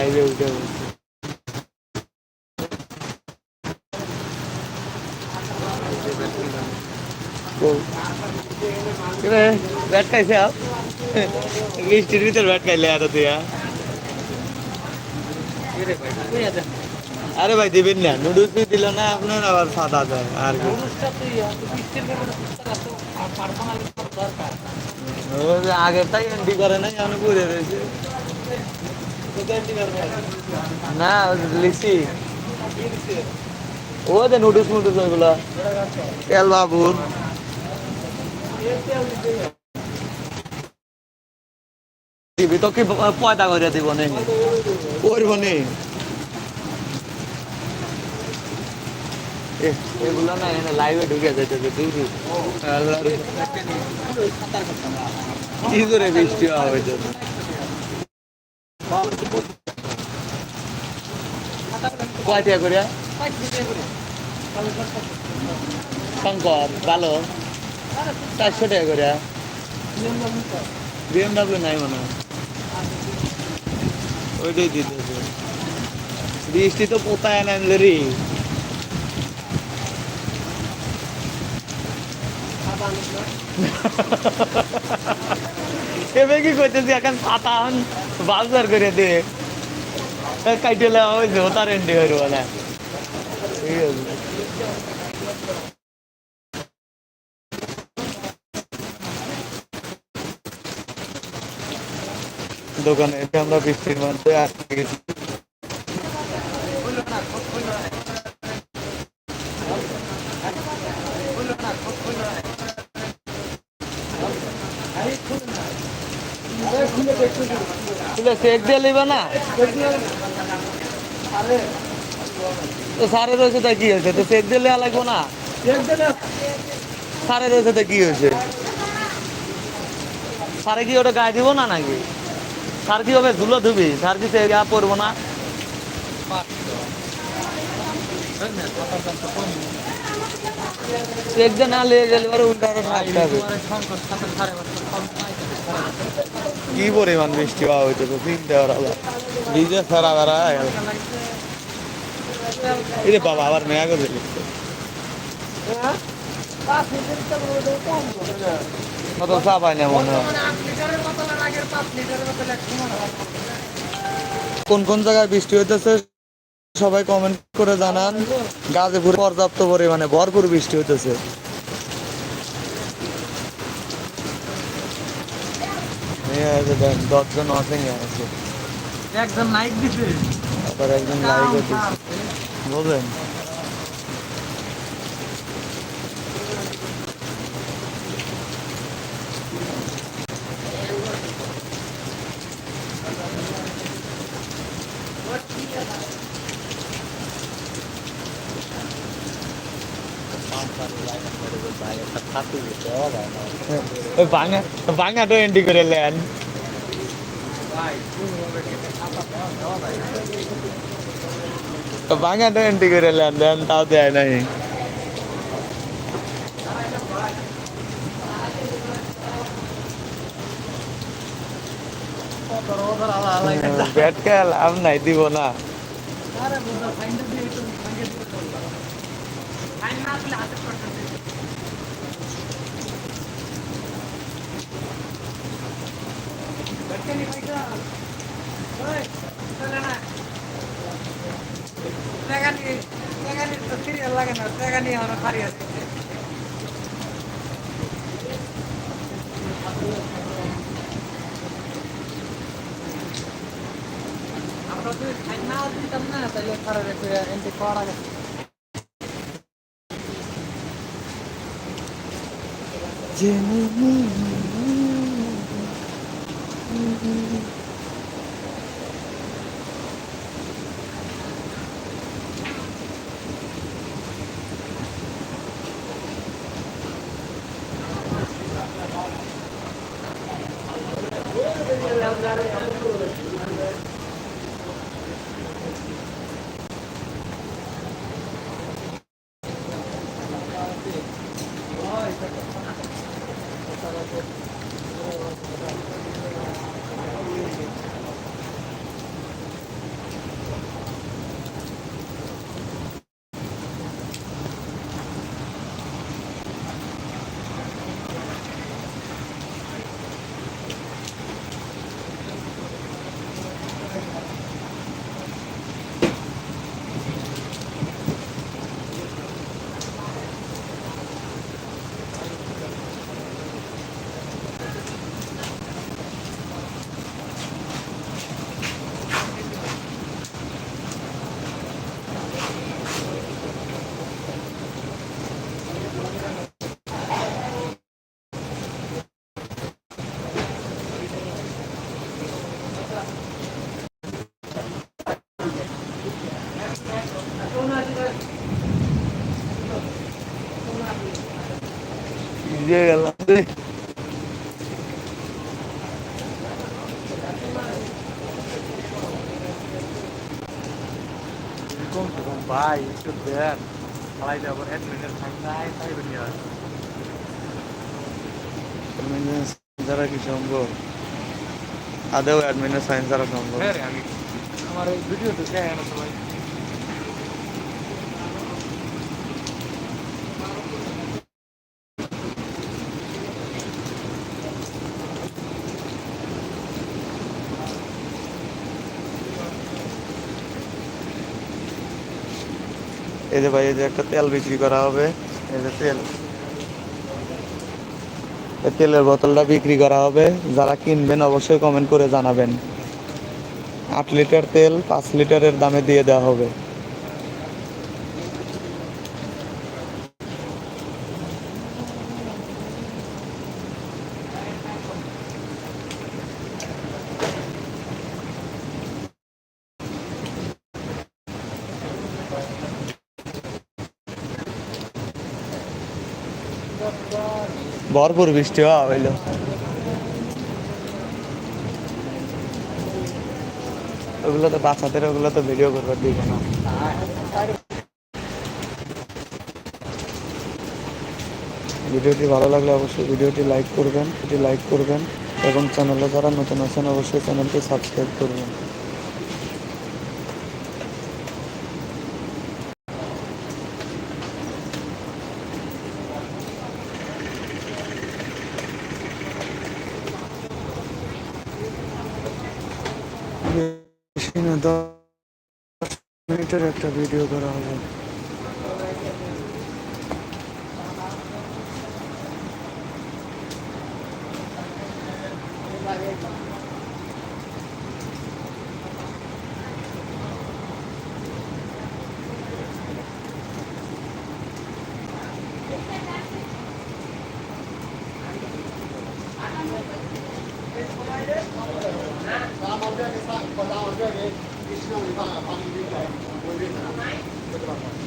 লাইভে উঠে বলছে কিরে ব্যাট খাইছে আপ বৃষ্টির ভিতর ব্যাট খাইলে আর তুই আ? আরে ভাই দিবেন না নুডলস দিল না আপনার আবার সাদা দেয় আর কি ও যে আগের তাই এন্ট্রি করে নাই আমি ঘুরে রয়েছে না লিসি ও যে নুডলস মুডলস ওইগুলা। তেল বাবুর দিবি তো কি পয়দা করে দিব নে। করব নে। এগুলো না এনে লাইভে ঢুকে যাইতেছে দূর কি করে বৃষ্টি হওয়া করে? শঙ্কর ভালো। চারশো টাকা করে বিএমডাব্লিউ নাই মনে হয়। ওইটাই দিতেছে বৃষ্টি তো কোথায় আনলে। রে এবে কি করতেছি? এখন হন বাজার করে দে। কাইটেলে ওই যে ওটা এন্ডি হইব না। ঠিক আছে। দোকানে আমরা বৃষ্টির মধ্যে আসতে গেছি। তুলে চেক দিয়ে নিবে না তো সারে রয়েছে তা কি হয়েছে তো চেক দিয়ে লেওয়া লাগবো না সারে রয়েছে তা কি হয়েছে সারে কি ওটা গায়ে দিব না নাকি সার কি হবে ধুলো ধুবি সার কি সে গা পড়ব না চেক দিয়ে না লেগে গেলে উল্টা কি পরিমাণ বৃষ্টি হওয়া তো চিনতে পারা ভিজে সারা বেড়া গেল এই বাবা আবার মেয়া করে কত চা পাই না মনে হয় কোন কোন জায়গায় বৃষ্টি হইতেছে সবাই কমেন্ট করে জানান। গাজীপুর পর্যাপ্ত পরিমাণে ভরপুর বৃষ্টি হইতেছে। এই আছে দশজন অসেন আছে একজন লাইক দিছে। আবার একজন লাইক দিচ্ছে বলবেন ওই ভাঙা ভাঙাটা এন্ট্রি করে নেন ভাঙাটা এন্ট্রি করে নেন দেন তাও দেয় নাই ব্যাট খেল নাই দিব না লাগে না টাকা নিয়ে আমার ফারি আছে আমরা যদি খাই না দিতাম না তাহলে খারাপ এন্ট্রি করা গেছে Gracias. দিয়ে গেলাম ভাই একটু দেন। ফালাই যাব অ্যাডমিনের ফাইন নাই তাই কি সম্ভব? আদেও অ্যাডমিনের সায়েন্স দ্বারা সম্ভব। হ্যাঁ আমার এই ভিডিও তো দেখে না সবাই এই যে ভাই, এই যে একটা তেল বিক্রি করা হবে। এই যে তেল। এই তেলের বোতলটা বিক্রি করা হবে। যারা কিনবেন অবশ্যই কমেন্ট করে জানাবেন। আট লিটার তেল পাঁচ লিটারের দামে দিয়ে দেওয়া হবে। ভরপুর বৃষ্টি হওয়া হইল। ওগুলো তো বাচ্চাদের, ওগুলো তো ভিডিও করবার দিব না। ভিডিওটি ভালো লাগলে অবশ্যই ভিডিওটি লাইক করবেন, এটি লাইক করবেন, এবং চ্যানেলে যারা নতুন আছেন, অবশ্যই চ্যানেলটি সাবস্ক্রাইব করবেন। দশ মিনিটের একটা ভিডিও করা হবে Gracias. ช่วงนี้ก็ฟังดีใจด้วยนะครับ